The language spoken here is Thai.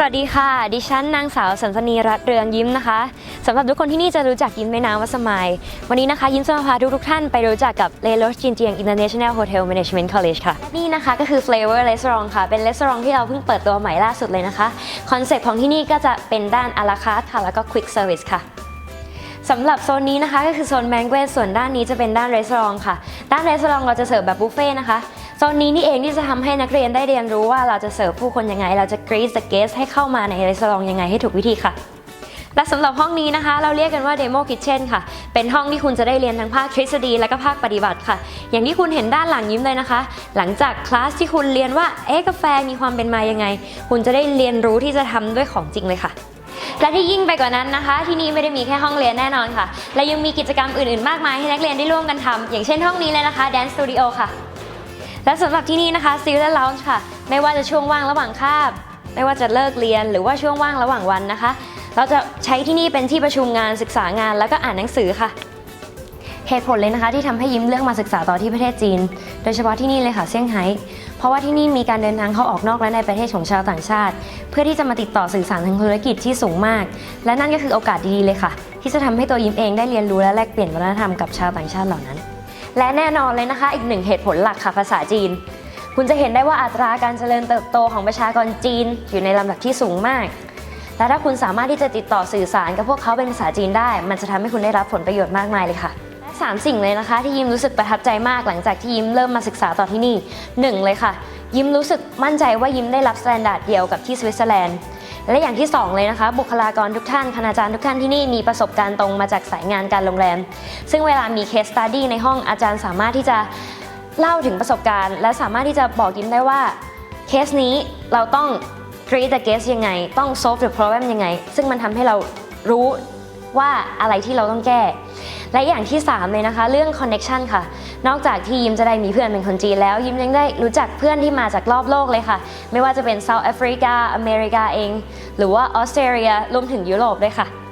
สวัสดีค่ะ ดิฉันนางสาวสันสนีรัตเรืองยิ้มนะคะสำหรับทุกคนที่นี่จะรู้จักยิ้มในนามว่าสมายวันนี้นะคะ ยิ้มจะมาพาทุกทุกท่านไปรู้จักกับเลโลสจินเจียง International Hotel Management College ค่ะและนี่นะคะก็คือ Flavor Restaurant ค่ะ เป็นรีสอร์ทที่เราเพิ่งเปิดตัวใหม่ล่าสุดเลยนะคะ คอนเซ็ปต์ของที่นี่ก็จะเป็นด้านอาราคาร์ค่ะ แล้วก็ Quick Service ค่ะสำหรับโซนนี้นะคะก็คือโซนแมงเวสส่วนด้านนี้จะเป็นด้านรีสอร์ทค่ะ ด้านรีสอร์ทเราจะเสิร์ฟแบบบุฟเฟ่นะคะ โซนนี้นี่เองที่จะทำให้นักเรียนได้เรียนรู้ว่าเราจะเสิร์ฟผู้คนยังไง เราจะ greet the guest ให้เข้ามาในรีสอร์ทยังไงให้ถูกวิธีค่ะและสำหรับห้องนี้นะคะ เราเรียกกันว่า Demo Kitchen ค่ะ เป็นห้องที่คุณจะได้เรียนทั้งภาคทฤษฎีและก็ภาคปฏิบัติค่ะ อย่างที่คุณเห็นด้านหลังยิ้มเลยนะคะ หลังจากคลาสที่คุณเรียนว่าเอ๊ะกาแฟมีความเป็นมายังไง คุณจะได้เรียนรู้ที่จะทำด้วยของจริงเลยค่ะ และที่ยิ่งไปกว่านั้นนะคะ ที่นี่ไม่ได้มีแค่ห้องเรียนแน่นอนค่ะ และยังมีกิจกรรมอื่นๆ มากมายให้นักเรียนได้ร่วมกันทำอย่างเช่นห้องนี้เลยนะคะ Dance Studio ค่ะ และสำหรับที่นี่นะคะ Student Lounge ค่ะ ไม่ว่าจะช่วงว่างระหว่างคาบ ไม่ว่าจะเลิกเรียนหรือว่าช่วงว่างระหว่างวันนะคะ เราจะใช้ที่นี่เป็นที่ประชุมงานศึกษางานแล้วก็อ่านหนังสือค่ะเหตุผลเลยนะคะที่ทำให้ยิ้มเลือกมาศึกษาต่อที่ประเทศจีน โดยเฉพาะที่นี่เลยค่ะเซี่ยงไฮ้ เพราะว่าที่นี่มีการเดินทางเข้าออกนอกและในประเทศของชาวต่างชาติ เพื่อที่จะมาติดต่อสื่อสารทางธุรกิจที่สูงมาก และนั่นก็คือโอกาสดีๆเลยค่ะ ที่จะทำให้ตัวยิ้มเองได้เรียนรู้และแลกเปลี่ยนวัฒนธรรมกับชาวต่างชาติเหล่านั้น และแน่นอนเลยนะคะ อีกหนึ่งเหตุผลหลักค่ะภาษาจีน คุณจะเห็นได้ว่าอัตราการเจริญเติบโตของประชากรจีน อยู่ในลำดับที่สูงมาก และถ้าคุณสามารถที่จะติดต่อสื่อสารกับพวกเขาเป็นภาษาจีนได้ มันจะทำให้คุณได้รับผลประโยชน์มากมายเลยค่ะและสามสิ่งเลยนะคะ ที่ยิมรู้สึกประทับใจมากหลังจากที่ยิมเริ่มมาศึกษาต่อที่นี่หนึ่งเลยค่ะ ยิมรู้สึกมั่นใจว่ายิมได้รับสแตนดาร์ดเดียวกับที่สวิตเซอร์แลนด์ และอย่างที่สองเลยนะคะบุคลากรทุกท่านคณาจารย์ทุกท่านที่นี่มีประสบการณ์ตรงมาจากสายงานการโรงแรม ซึ่งเวลามีเคสตัดดี้ในห้องอาจารย์สามารถที่จะเล่าถึงประสบการณ์ และสามารถที่จะบอกยิ้มได้ว่าเคสนี้เราต้อง treat the guest ยังไง ต้อง solve the problem ยังไง ซึ่งมันทำให้เรารู้ว่าอะไรที่เราต้องแก้ และอย่างที่3เลยนะคะ เรื่องคอนเน็ชันค่ะ นอกจากที่ยิมจะได้มีเพื่อนเป็นคนจีนแล้ว ยิมยังได้รู้จักเพื่อนที่มาจากรอบโลกเลยค่ะ ไม่ว่าจะเป็นเซาท์แอฟริกาอเมริกาเอง หรือว่าออสเตรเลียรวมถึงยุโรปด้วยค่ะ